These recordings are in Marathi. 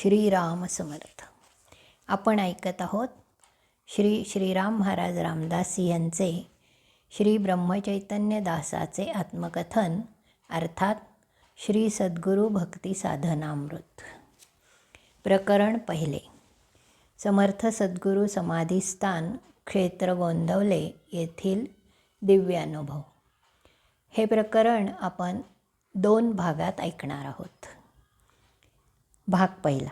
श्रीराम समर्थ आपण ऐकत आहोत श्री श्रीराम महाराज रामदास यांचे श्री ब्रह्मचैतन्य दासाचे आत्मकथन अर्थात श्री सद्गुरू भक्ती साधनामृत. प्रकरण पहिले. समर्थ सद्गुरू समाधीस्थान क्षेत्र गोंदवले येथील दिव्यानुभव. हे प्रकरण आपण दोन भागात ऐकणार आहोत. भाग पहिला.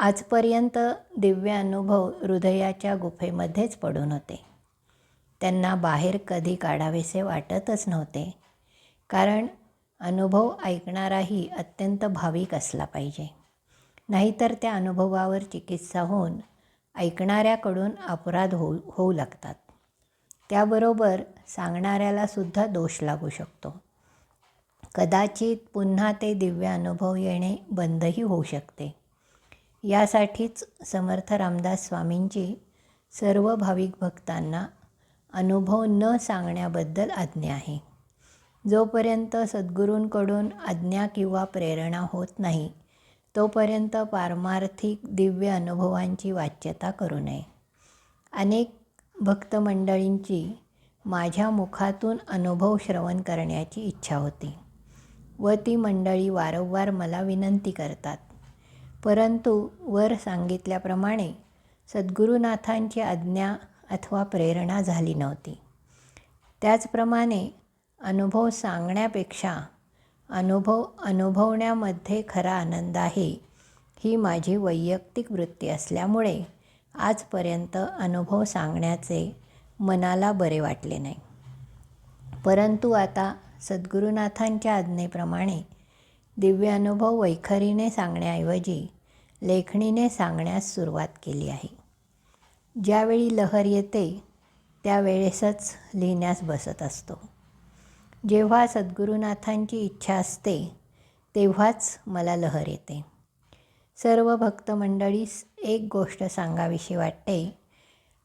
आजपर्यंत दिव्य अनुभव हृदयाच्या गुफेमध्येच पडून होते. त्यांना बाहेर कधी काढावेसे वाटतच नव्हते. कारण अनुभव ऐकणाराही अत्यंत भाविक असला पाहिजे. नाहीतर त्या अनुभवावर चिकित्सा होऊन ऐकणाऱ्याकडून अपराध होऊ होऊ लागतात. त्याबरोबर सांगणाऱ्यालासुद्धा दोष लागू शकतो. कदाचित पुन्हा ते दिव्य अनुभव येणे बंदही होऊ शकते. यासाठीच समर्थ रामदास स्वामींची सर्व भाविक भक्तांना अनुभव न सांगण्याबद्दल आज्ञा आहे. जोपर्यंत सद्गुरूंकडून आज्ञा किंवा प्रेरणा होत नाही तोपर्यंत पारमार्थिक दिव्य अनुभवांची वाच्यता करू नये. अनेक भक्तमंडळींची माझ्या मुखातून अनुभव श्रवण करण्याची इच्छा होती. व ती मंडळी वारंवार मला विनंती करतात. परंतु वर सांगितल्याप्रमाणे सद्गुरुनाथांची आज्ञा अथवा प्रेरणा झाली नव्हती. त्याचप्रमाणे अनुभव सांगण्यापेक्षा अनुभव अनुभवण्यामध्ये खरा आनंद आहे ही माझी वैयक्तिक वृत्ती असल्यामुळे आजपर्यंत अनुभव सांगण्याचे मनाला बरे वाटले नाही. परंतु आता सद्गुरुनाथांच्या आज्ञेप्रमाणे दिव्य अनुभव वैखरीने सांगण्याऐवजी लेखणीने सांगण्यास सुरुवात केली आहे. ज्यावेळी लहर येते त्यावेळेसच लिहिण्यास बसत असतो. जेव्हा सद्गुरुनाथांची इच्छा असते तेव्हाच मला लहर येते. सर्व भक्तमंडळीस एक गोष्ट सांगावीशी वाटते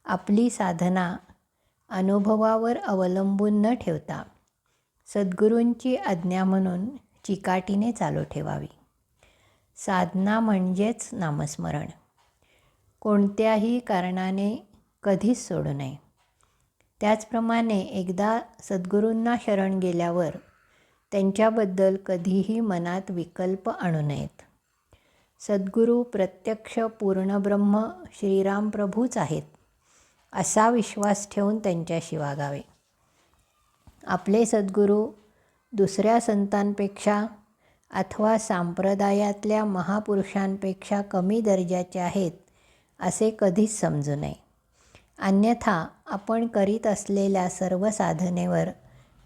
आपली साधना अनुभवावर अवलंबून न ठेवता सद्गुरूंची आज्ञा म्हणून चिकाटीने चालू ठेवावी. साधना म्हणजेच नामस्मरण. कोणत्याही कारणाने कधीच सोडू नये. त्याचप्रमाणे एकदा सद्गुरूंना शरण गेल्यावर त्यांच्याबद्दल कधीही मनात विकल्प आणू नयेत. सद्गुरू प्रत्यक्ष पूर्णब्रह्म श्रीराम प्रभूच आहेत असा विश्वास ठेवून त्यांच्याशी वागावे. आपले सद्गुरू दुसऱ्या संतांपेक्षा अथवा सांप्रदायातल्या महापुरुषांपेक्षा कमी दर्जाचे आहेत असे कधीच समजू नये. अन्यथा आपण करीत असलेल्या सर्व साधनेवर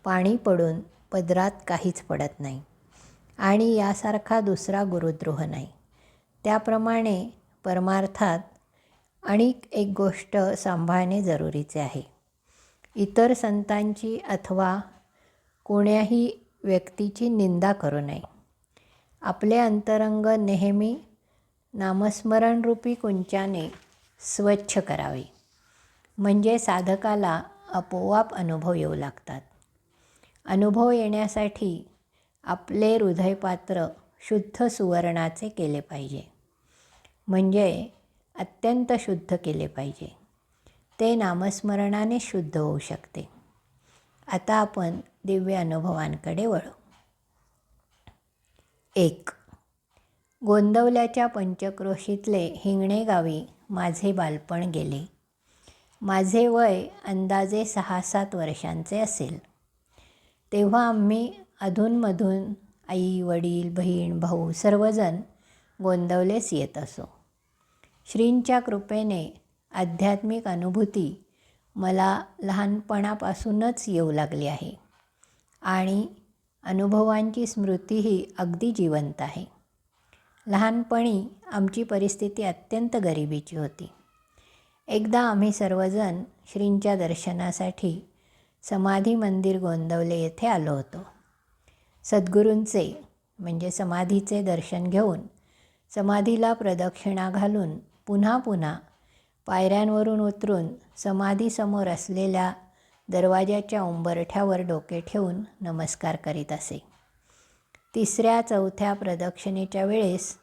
पाणी पडून पदरात काहीच पडत नाही आणि यासारखा दुसरा गुरुद्रोह नाही. त्याप्रमाणे परमार्थात आणि एक गोष्ट सांभाळणे जरुरीचे आहे. इतर संतांची अथवा कोण्याही व्यक्तीची निंदा करू नये. आपले अंतरंग नेहमी नामस्मरणरूपी कुंचाने स्वच्छ करावे. म्हणजे साधकाला आपोआप अनुभव येऊ लागतात. अनुभव येण्यासाठी आपले हृदयपात्र शुद्ध सुवर्णाचे केले पाहिजे. म्हणजे अत्यंत शुद्ध केले पाहिजे. ते नामस्मरणाने शुद्ध होऊ शकते. आता आपण दिव्य अनुभवांकडे वळू. एक गोंदवल्याच्या पंचक्रोशीतले हिंगणे गावी माझे बालपण गेले. माझे वय अंदाजे सहा सात वर्षांचे असेल. तेव्हा आम्ही अधूनमधून आई वडील बहीण भाऊ सर्वजण गोंदवलेस येत असो. श्रींच्या कृपेने आध्यात्मिक अनुभूती मला लहानपणापासूनच येऊ लागली आहे आणि अनुभवांची स्मृतीही अगदी जिवंत आहे. लहानपणी आमची परिस्थिती अत्यंत गरिबीची होती. एकदा आम्ही सर्वजण श्रींच्या दर्शनासाठी समाधी मंदिर गोंदवले येथे आलो होतो. सद्गुरूंचे म्हणजे समाधीचे दर्शन घेऊन समाधीला प्रदक्षिणा घालून पुन्हा पुन्हा पायऱ्यांवरून उतरून समाधीसमोर असलेल्या दरवाजाच्या उंबरठ्यावर डोके ठेवून नमस्कार करीत असे. तिसऱ्या चौथ्या प्रदक्षिणेच्या वेळेस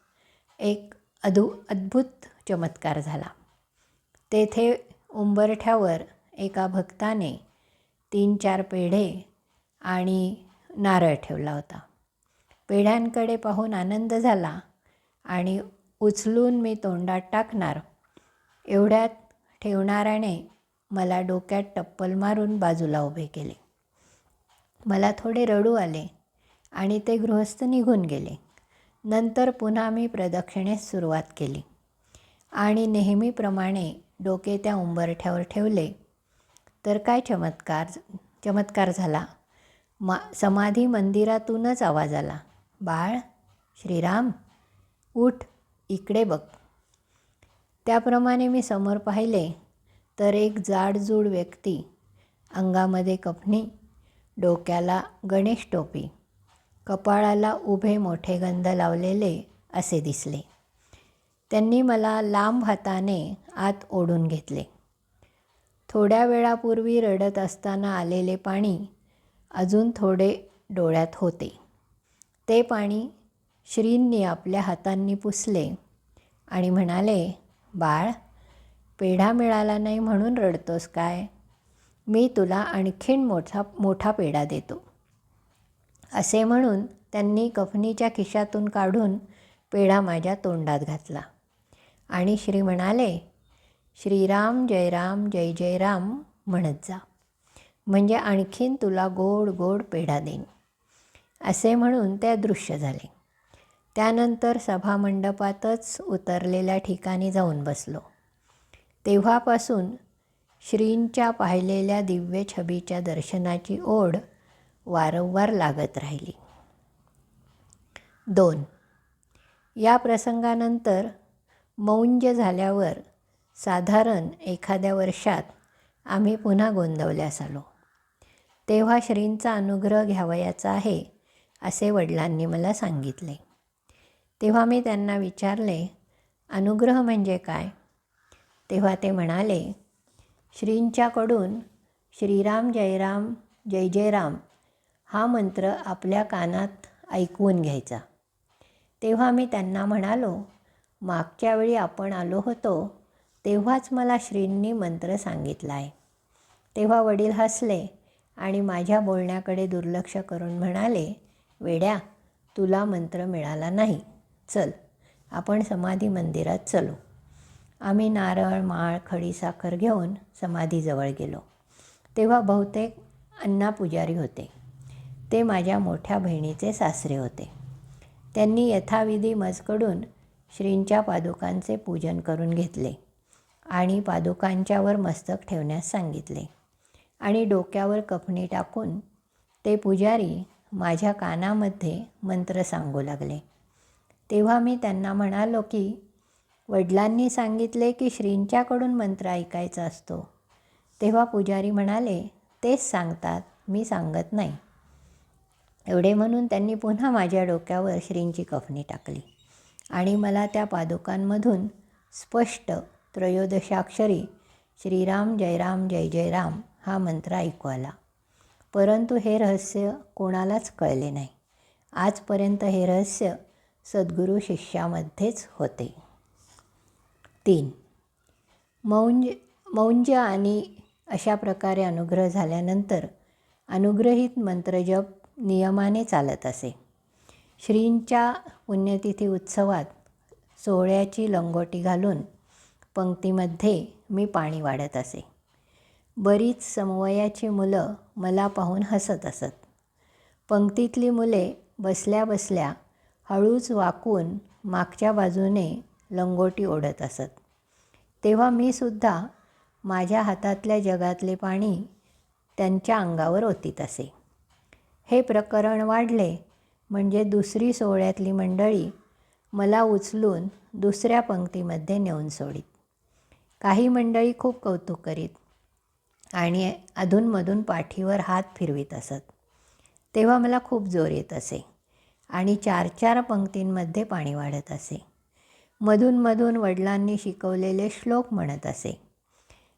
एक अदु अद्भुत चमत्कार झाला. तेथे उंबरठ्यावर एका भक्ताने तीन चार पेढे आणि नारळ ठेवला होता. पेढ्यांकडे पाहून आनंद झाला आणि उचलून मी तोंडात टाकणार एवढ्यात ठेवणाऱ्याने मला डोक्यात टप्पल मारून बाजूला उभे केले. मला थोडे रडू आले आणि ते गृहस्थ निघून गेले. नंतर पुन्हा मी प्रदक्षिणेस सुरुवात केली आणि नेहमीप्रमाणे डोके त्या उंबरठ्यावर ठेवले. तर काय चमत्कार चमत्कार झाला? मा समाधी मंदिरातूनच आवाज आला. बाळ श्रीराम उठ इकडे बघ. त्याप्रमाणे मी समोर पाहिले तर एक जाडजूड व्यक्ती अंगामध्ये कफनी डोक्याला गणेश टोपी कपाळाला उभे मोठे गंध लावलेले असे दिसले. त्यांनी मला लांब हाताने आत ओढून घेतले. थोड्या वेळापूर्वी रडत असताना आलेले पाणी अजून थोडे डोळ्यात होते. ते पाणी श्रींनी आपल्या हातांनी पुसले आणि म्हणाले बाळ पेढा मिळाला नाही म्हणून रडतोस काय? मी तुला आणखीन मोठा मोठा पेढा देतो. असे म्हणून त्यांनी कफनीच्या खिशातून काढून पेढा माझ्या तोंडात घातला. आणि श्री म्हणाले श्रीराम जयराम जय जयराम म्हणत जा. म्हणजे आणखीन तुला गोड गोड पेढा देईन. असे म्हणून ते दृश्य झाले. त्यानंतर सभामंडपातच उतरलेल्या ठिकाणी जाऊन बसलो. तेव्हापासून श्रींच्या पाहिलेल्या दिव्य छबीच्या दर्शनाची ओढ वारंवार लागत राहिली. दोन. या प्रसंगानंतर मौंज झाल्यावर साधारण एखाद्या वर्षात आम्ही पुन्हा गोंदवल्यास आलो. तेव्हा श्रींचा अनुग्रह घ्यावयाचा आहे असे वडिलांनी मला सांगितले. तेव्हा मी त्यांना विचारले अनुग्रह म्हणजे काय? तेव्हा ते म्हणाले श्रींच्याकडून श्रीराम जयराम जय जयराम हा मंत्र आपल्या कानात ऐकवून घ्यायचा. तेव्हा मी त्यांना म्हणालो मागच्या वेळी आपण आलो होतो तेव्हाच मला श्रींनी मंत्र सांगितला आहे तेव्हा वडील हसले आणि माझ्या बोलण्याकडे दुर्लक्ष करून म्हणाले वेड्या तुला मंत्र मिळाला नाही. चल आपण समाधी मंदिरात चलो. आम्ही नारळ माळ खडी साखर घेऊन समाधीजवळ गेलो. तेव्हा बहुतेक अण्णा पुजारी होते. ते माझ्या मोठ्या बहिणीचे सासरे होते. त्यांनी यथाविधी मजकडून श्रींच्या पादुकांचे पूजन करून घेतले आणि पादुकांच्यावर मस्तक ठेवण्यास सांगितले आणि डोक्यावर कफणी टाकून ते पुजारी माझ्या कानामध्ये मंत्र सांगू लागले. तेव्हा मी त्यांना म्हणालो की वडिलांनी सांगितले की श्रींच्याकडून मंत्र ऐकायचा असतो. तेव्हा पुजारी म्हणाले तेच सांगतात मी सांगत नाही. एवढे म्हणून त्यांनी पुन्हा माझ्या डोक्यावर श्रींची कफनी टाकली आणि मला त्या पादुकांमधून स्पष्ट त्रयोदशाक्षरी श्रीराम जयराम जय जयराम हा मंत्र ऐकू आला. परंतु हे रहस्य कोणालाच कळले नाही. आजपर्यंत हे रहस्य सद्गुरू शिष्यामध्येच होते. तीन. मौंज मौंज आणि अशा प्रकारे अनुग्रह झाल्यानंतर अनुग्रहित मंत्रजप नियमाने चालत असे. श्रींच्या पुण्यतिथी उत्सवात सोहळ्याची लंगोटी घालून पंक्तीमध्ये मी पाणी वाढत असे. बरीच समवयाची मुलं मला पाहून हसत असत. पंक्तीतली मुले बसल्या बसल्या हळूच वाकून मागच्या बाजूने लंगोटी ओढत असत. तेव्हा मी सुद्धा माझ्या हातातल्या जगातले पाणी त्यांच्या अंगावर ओतीत असे. हे प्रकरण वाढले म्हणजे दुसरी सोहळ्यातली मंडळी मला उचलून दुसऱ्या पंक्तीमध्ये नेऊन सोडीत. काही मंडळी खूप कौतुक करीत आणि अधूनमधून पाठीवर हात फिरवीत असत. तेव्हा मला खूप जोर येत असे. आणि चार चार पंक्तींमध्ये पाणी वाढत असे. मधूनमधून वडिलांनी शिकवलेले श्लोक म्हणत असे.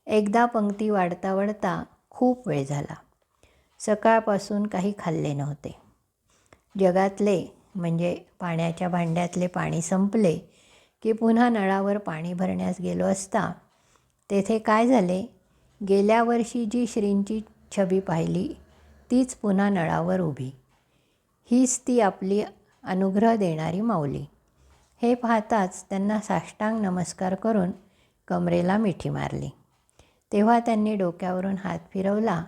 एकदा पंक्ती वाढता वाढता खूप वेळ झाला. सकाळपासून काही खाल्ले नव्हते. जगातले म्हणजे पाण्याच्या भांड्यातले पाणी संपले की पुन्हा नळावर पाणी भरण्यास गेलो असता तेथे काय झाले? गेल्या वर्षी जी श्रींची छबी पाहिली तीच पुन्हा नळावर उभी. हीच ती आपली अनुग्रह देणारी माऊली. हे पाहताच त्यांना साष्टांग नमस्कार करून कमरेला मिठी मारली. तेव्हा त्यांनी डोक्यावरून हात फिरवला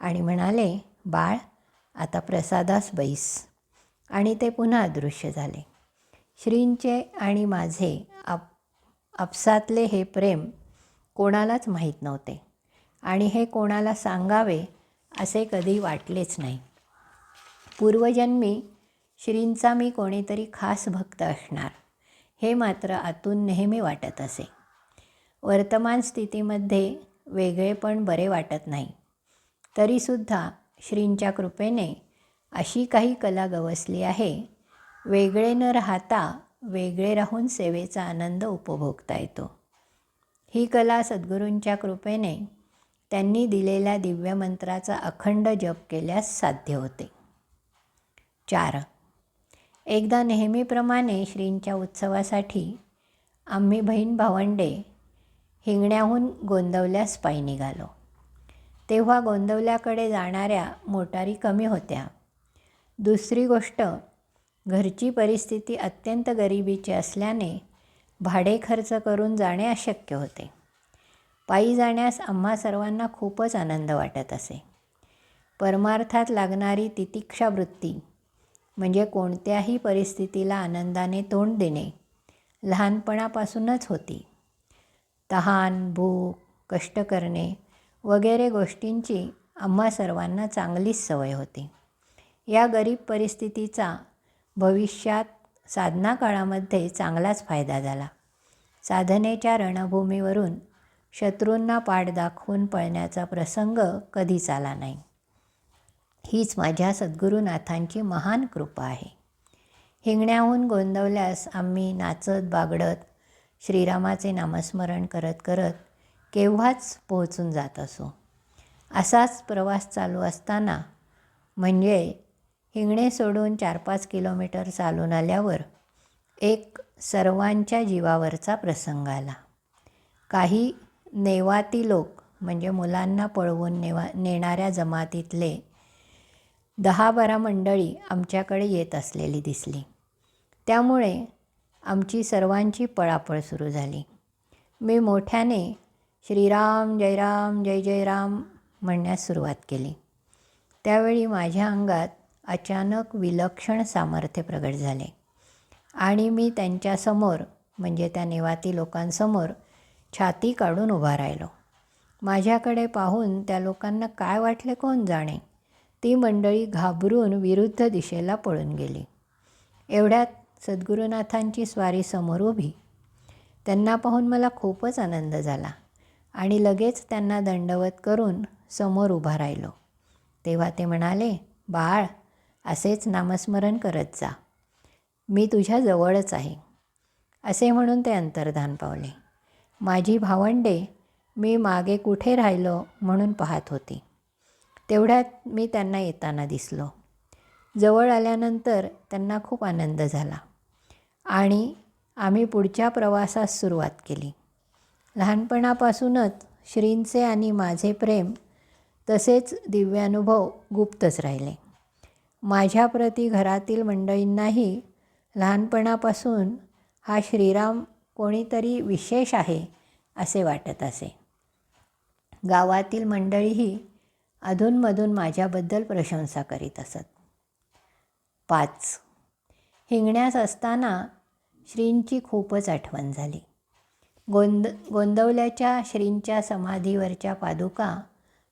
आणि म्हणाले बाळ आता प्रसादास बैस. आणि ते पुन्हा अदृश्य झाले. श्रींचे आणि माझे आप आपसातले हे प्रेम कोणालाच माहीत नव्हते. आणि हे कोणाला सांगावे असे कधी वाटलेच नाही. पूर्वजन्मी श्रींचा मी कोणीतरी खास भक्त असणार हे मात्र आतून नेहमी वाटत असे. वर्तमान स्थितीमध्ये वेगळेपण बरे वाटत नाही. तरीसुद्धा श्रींच्या कृपेने अशी काही कला गवसली आहे वेगळे न राहता वेगळे राहून सेवेचा आनंद उपभोगता येतो. ही कला सद्गुरूंच्या कृपेने त्यांनी दिलेल्या दिव्यमंत्राचा अखंड जप केल्यास साध्य होते. चार. एकदा नेहमीप्रमाणे श्रींच्या उत्सवासाठी आम्ही बहीण भावंडे हिंगण्याहून गोंदवल्यास पायी निघालो. तेव्हा गोंदवल्याकडे जाणाऱ्या मोटारी कमी होत्या. दुसरी गोष्ट घरची परिस्थिती अत्यंत गरिबीची असल्याने भाडे खर्च करून जाणे अशक्य होते. पायी जाण्यास आम्हा सर्वांना खूपच आनंद वाटत असे. परमार्थात लागणारी तितिक्षा वृत्ती म्हणजे कोणत्याही परिस्थितीला आनंदाने तोंड देणे. लहानपणापासूनच होती. तहान भूक कष्ट करणे वगैरे गोष्टींची आम्हा सर्वांना चांगलीच सवय होती. या गरीब परिस्थितीचा भविष्यात साधना काळामध्ये चांगलाच फायदा झाला. साधनेच्या रणभूमीवरून शत्रूंना पाठ दाखवून पळण्याचा प्रसंग कधीच आला नाही. हीच माझ्या सद्गुरुनाथांची महान कृपा आहे. हिंगण्याहून गोंदवल्यास आम्ही नाचत बागडत श्रीरामाचे नामस्मरण करत करत केव्हाच पोहोचून जात असो? असाच प्रवास चालू असताना म्हणजे हिंगणे सोडून चार पाच किलोमीटर चालून आल्यावर एक सर्वांच्या जीवावरचा प्रसंग आला. काही नेवाती लोक म्हणजे मुलांना पळवून नेवा नेणाऱ्या जमातीतले दहा बारा मंडळी आमच्याकडे येत असलेली दिसली. त्यामुळे आमची सर्वांची पळापळ सुरू झाली. मी मोठ्याने श्रीराम जयराम जय जयराम म्हणण्यास सुरुवात केली. त्यावेळी माझ्या अंगात अचानक विलक्षण सामर्थ्य प्रगट झाले आणि मी त्यांच्यासमोर म्हणजे त्या नेवाती लोकांसमोर छाती काढून उभा राहिलो. माझ्याकडे पाहून त्या लोकांना काय वाटले कोण जाणे? ती मंडळी घाबरून विरुद्ध दिशेला पळून गेली. एवढ्यात सद्गुरुनाथांची स्वारी समोर उभी. त्यांना पाहून मला खूपच आनंद झाला आणि लगेच त्यांना दंडवत करून समोर उभा राहिलो. तेव्हा ते म्हणाले बाळ असेच नामस्मरण करत जा. मी तुझ्या जवळच आहे. असे म्हणून ते अंतर्धान पावले. माझी भावंडे मी मागे कुठे राहिलो? म्हणून पाहत होती. तेवढ्यात मी त्यांना येताना दिसलो. जवळ आल्यानंतर त्यांना खूप आनंद झाला आणि आम्ही पुढच्या प्रवासास सुरुवात केली. लहानपणापासूनच श्रींचे आणि माझे प्रेम तसेच दिव्यानुभव गुप्तच राहिले. माझ्याप्रती घरातील मंडळींनाही लहानपणापासून हा श्रीराम कोणीतरी विशेष आहे असे वाटत असे. गावातील मंडळीही अधूनमधून माझ्याबद्दल प्रशंसा करीत असत. पाच. हिंगण्यास असताना श्रींची खूपच आठवण झाली. गोंद गोंदवल्याच्या श्रींच्या समाधीवरच्या पादुका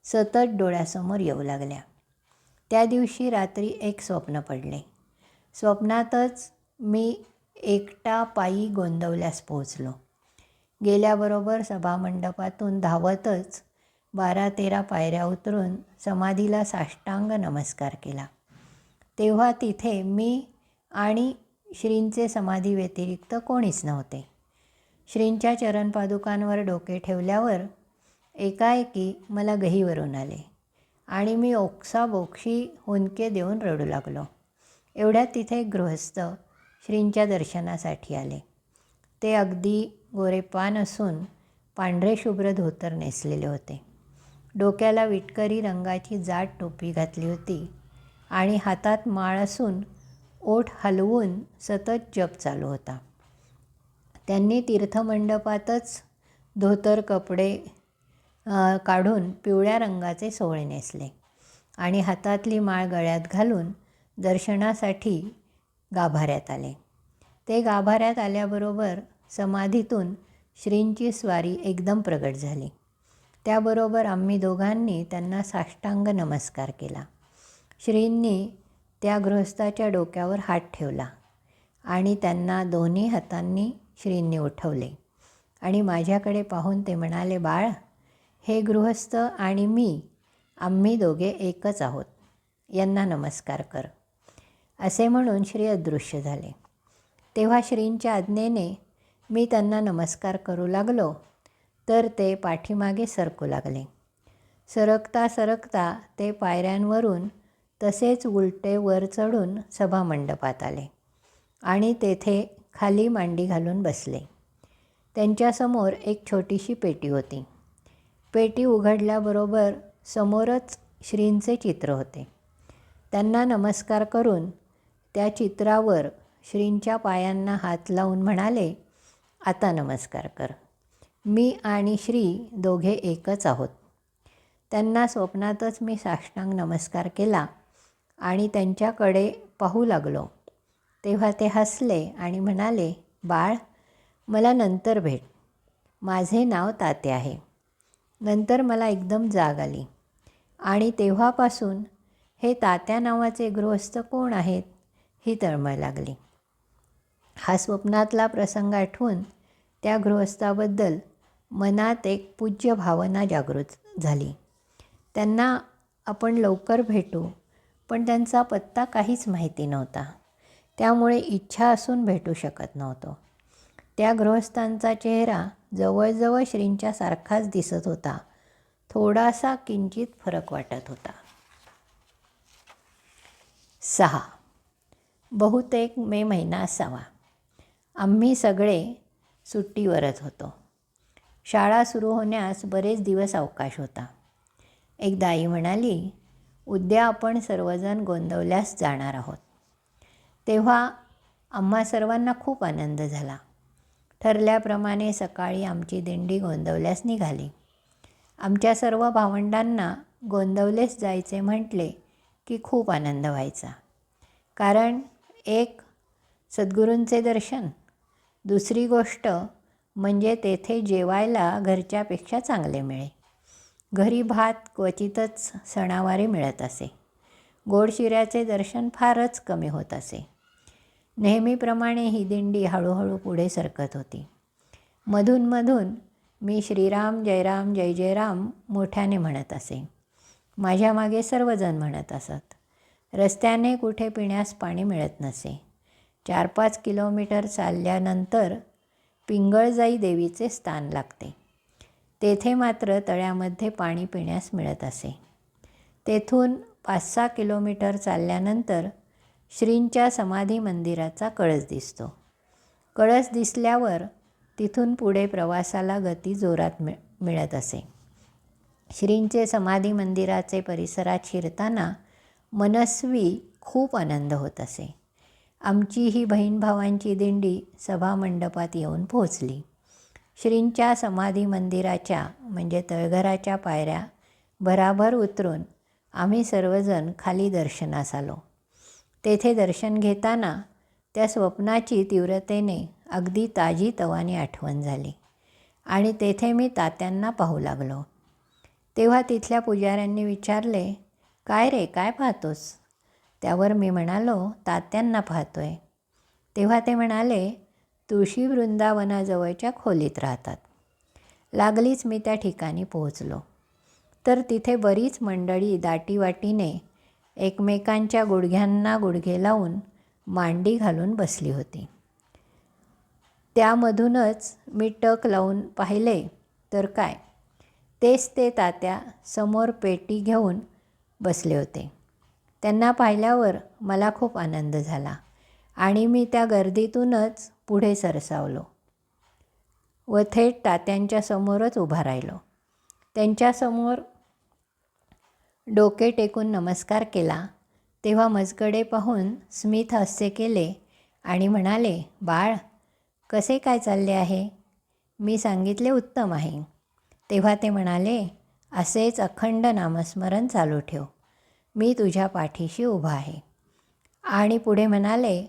सतत डोळ्यासमोर येऊ लागल्या. त्या दिवशी रात्री एक स्वप्न पडले. स्वप्नातच मी एकटा पायी गोंदवल्यास पोहोचलो. गेल्याबरोबर सभामंडपातून धावतच बारा तेरा पायऱ्या उतरून समाधीला साष्टांग नमस्कार केला. तेव्हा तिथे मी आणि श्रींचे समाधी व्यतिरिक्त कोणीच नव्हते. श्रींच्या चरणपादुकांवर डोके ठेवल्यावर एकाएकी मला गहीवरून आले आणि मी ओक्साबोक्षी हुंदके देऊन रडू लागलो. एवढ्यात तिथे एक गृहस्थ श्रींच्या दर्शनासाठी आले. ते अगदी गोरेपान असून पांढरे शुभ्र धोतर नेसलेले होते. डोक्याला विटकरी रंगाची जाड टोपी घातली होती आणि हातात माळ असून ओठ हलवून सतत जप चालू होता. त्यांनी तीर्थमंडपातच धोतर कपडे काढून पिवळ्या रंगाचे सोहळे नेसले आणि हातातली माळ गळ्यात घालून दर्शनासाठी गाभाऱ्यात आले. ते गाभाऱ्यात आल्याबरोबर समाधीतून श्रींची स्वारी एकदम प्रगट झाली. त्याबरोबर आम्ही दोघांनी त्यांना साष्टांग नमस्कार केला. श्रींनी त्या गृहस्थाच्या डोक्यावर हात ठेवला आणि त्यांना दोन्ही हातांनी श्रींनी उठवले. आणि माझ्याकडे पाहून ते म्हणाले बाळ हे गृहस्थ आणि मी आम्ही दोघे एकच आहोत. यांना नमस्कार कर. असे म्हणून श्री अदृश्य झाले. तेव्हा श्रींच्या आज्ञेने मी त्यांना नमस्कार करू लागलो तर ते पाठीमागे सरकू लागले. सरकता सरकता ते पायऱ्यांवरून तसेच उलटे वर चढून सभामंडपात आले आणि तेथे खाली मांडी घालून बसले. त्यांच्यासमोर एक छोटीशी पेटी होती. पेटी उघडल्याबरोबर समोरच श्रींचे चित्र होते. त्यांना नमस्कार करून त्या चित्रावर श्रींच्या पायांना हात लावून म्हणाले आता नमस्कार कर. मी आणि श्री दोघे एकच आहोत. त्यांना स्वप्नातच मी साष्टांग नमस्कार केला आणि त्यांच्याकडे पाहू लागलो. तेव्हा ते हसले आणि म्हणाले बाळ मला नंतर भेट. माझे नाव ताते आहे. नंतर मला एकदम जाग आली. आणि तेव्हापासून हे तात्या नावाचे गृहस्थ कोण आहेत ही तळमळ लागली. हा स्वप्नातला प्रसंग आठवून त्या गृहस्थाबद्दल मनात एक पूज्य भावना जागृत झाली. त्यांना आपण लवकर भेटू पण त्यांचा पत्ता काहीच माहिती नव्हता. त्यामुळे इच्छा असून भेटू शकत नव्हतो. त्या गृहस्थांचा चेहरा जवळजवळ श्रींच्या सारखाच दिसत होता. थोडासा किंचित फरक वाटत होता. सहा. बहुतेक मे महिना असावा. आम्ही सगळे सुट्टीवरच होतो. शाळा सुरू होण्यास बरेच दिवस अवकाश होता. एकदा आई म्हणाली उद्या आपण सर्वजण गोंदवल्यास जाणार आहोत. तेव्हा आम्हा सर्वांना खूप आनंद झाला. ठरल्याप्रमाणे सकाळी आमची दिंडी गोंदवल्यास निघाली. आमच्या सर्व भावंडांना गोंदवलेस जायचे म्हटले की खूप आनंद व्हायचा. कारण एक सद्गुरूंचे दर्शन. दुसरी गोष्ट म्हणजे तेथे जेवायला घरच्यापेक्षा चांगले मिळे. घरी भात क्वचितच सणावारी मिळत असे. गोडशिऱ्याचे दर्शन फारच कमी होत असे. नेहमीप्रमाणे ही दिंडी हळूहळू पुढे सरकत होती. मधूनमधून मी श्रीराम जयराम जय जयराम मोठ्याने म्हणत असे. माझ्या मागे सर्वजण म्हणत असत. रस्त्याने कुठे पिण्यास पाणी मिळत नसे. चार पाच किलोमीटर चालल्यानंतर पिंगळजाई देवीचे स्थान लागते. तेथे मात्र तळ्यामध्ये पाणी पिण्यास मिळत असे. तेथून पाच सहा किलोमीटर चालल्यानंतर श्रींच्या समाधी मंदिराचा कळस दिसतो. कळस दिसल्यावर तिथून पुढे प्रवासाला गती जोरात मिळ मिळत असे. श्रींचे समाधी मंदिराचे परिसरात शिरताना मनस्वी खूप आनंद होत असे. आमची ही बहीण भावांची दिंडी सभामंडपात येऊन पोहोचली. श्रींच्या समाधी मंदिराच्या म्हणजे तळघराच्या पायऱ्या भराभर उतरून आम्ही सर्वजण खाली दर्शनास आलो. तेथे दर्शन घेताना त्या स्वप्नाची तीव्रतेने अगदी ताजी तवानी आठवण झाली आणि तेथे मी तात्यांना पाहू लागलो. तेव्हा तिथल्या पुजाऱ्यांनी विचारले काय रे काय पाहतोस? त्यावर मी म्हणालो तात्यांना पाहतोय. तेव्हा ते म्हणाले तुळशी वृंदावनाजवळच्या खोलीत राहतात. लागलीच मी त्या ठिकाणी पोहोचलो. तर तिथे बरीच मंडळी दाटीवाटीने एकमेकांच्या गुडघ्यांना गुडघे लावून मांडी घालून बसली होती. त्यामधूनच मी टक लावून पाहिले तर काय? तेच ते तात्या समोर पेटी घेऊन बसले होते. त्यांना पाहिल्यावर मला खूप आनंद झाला आणि मी त्या गर्दीतूनच पुढे सरसावलो व थेट तात्यांच्या समोरच उभा राहिलो. त्यांच्यासमोर डोके टेकून नमस्कार केला. तेव्हा मजकडे पाहून स्मित हास्य केले आणि म्हणाले बाळ कसे काय चालले आहे? मी सांगितले उत्तम आहे. तेव्हा ते म्हणाले असेच अखंड नामस्मरण चालू ठेव. मी तुझ्या पाठीशी उभा आहे. आणि पुढे म्हणाले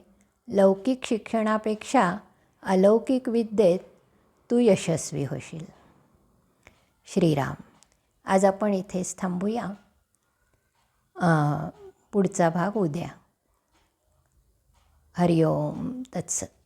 लौकिक शिक्षणापेक्षा अलौकिक विद्येत तू यशस्वी होशील. श्रीराम आज आपण इथेच थांबूया. पुढचा भाग उद्या. हरिओम तत्सत.